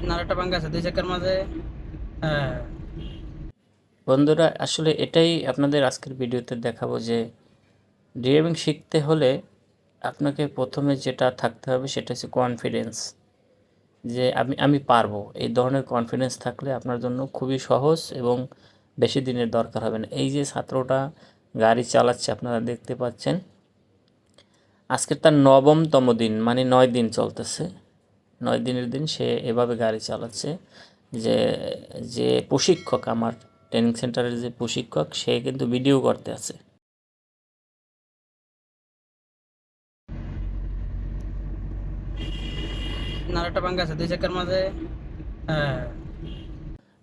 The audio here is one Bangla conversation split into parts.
আছে, দুই চাকার মাঝে হ্যাঁ। বন্ধুরা, আসলে এটাই আপনাদের আজকের ভিডিওতে দেখাবো যে ড্রাইভিং শিখতে হলে আপনাকে প্রথমে যেটা থাকতে হবে সেটা হচ্ছে কনফিডেন্স যে আমি আমি পারব। এই ধরনের কনফিডেন্স থাকলে আপনার জন্য খুবই সহজ এবং বেশি দিনের দরকার হবে না। এই যে ছাত্রটা গাড়ি চালাচ্ছে, আপনারা দেখতে পাচ্ছেন, আজকে তার নবমতম দিন মানে নয় দিন চলতেছে। নয় দিনের দিন সে এভাবে গাড়ি চালাচ্ছে যে যে প্রশিক্ষক আমার ট্রেনিং সেন্টারের যে প্রশিক্ষক সে কিন্তু ভিডিও করতে আছে। নাড়াটা ভাঙ্গা আছে দুই চাকার মাঝে হ্যাঁ।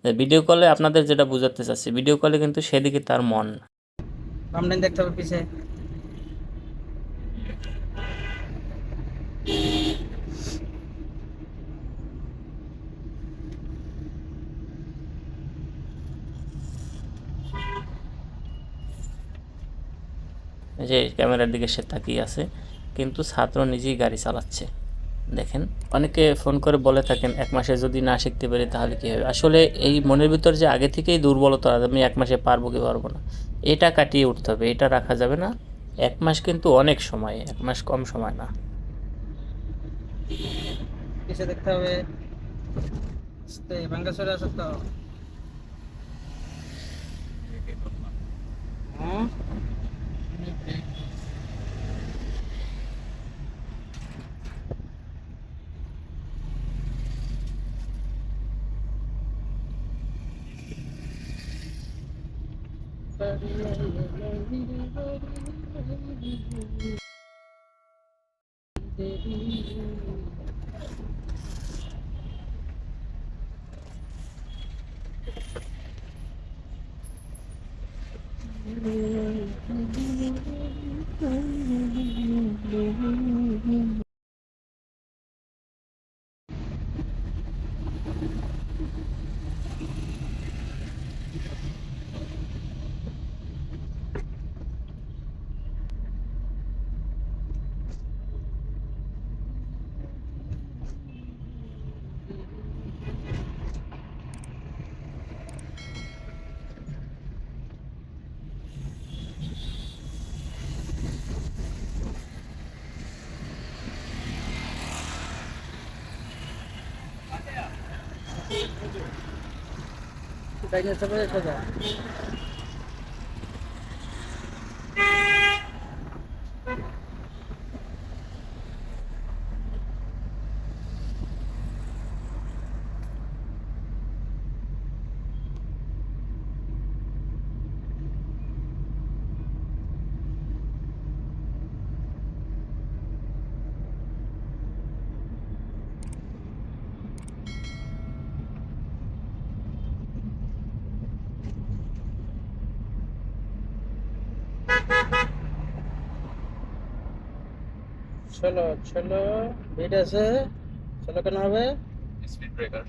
ভিডিও কলে আপনাদের যেটা বুঝাতে চাচ্ছি ভিডিও কলে কিন্তু সেদিকে তার মন। দেখতে হবে পিছে। যে ক্যামেরার দিকে সে তাকিয়ে আছে, কিন্তু ছাত্র নিজেই গাড়ি চালাচ্ছে। দেখেন, অনেকে ফোন করে বলে থাকেন, এক মাসে যদি না শিখতে পারি তাহলে কী হবে? আসলে এই মনের ভিতর যে আগে থেকেই দুর্বলতা, আমি এক মাসে পারব কি পারব না, এটা কাটিয়ে উঠতে হবে, এটা রাখা যাবে না। এক মাস কিন্তু অনেক সময়, এক মাস কম সময় না। দেখতে হবে। আস্তে ভাঙ্গা সরে আছে তো হ্যাঁ ডাইনে চাপে সোজা ষোলো ষোলো ভিড আছে। ষোলো কেন হবে? Speed breaker.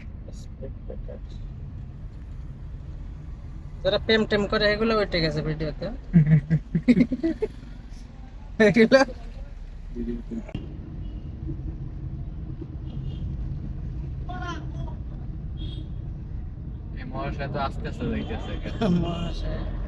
যারা প্রেম টেম করে এগুলো ওইটে গেছে ভিডিওতে। এগুলো? মহাশয় তো আস্তে আস্তে যাইতেছে। মহাশয়।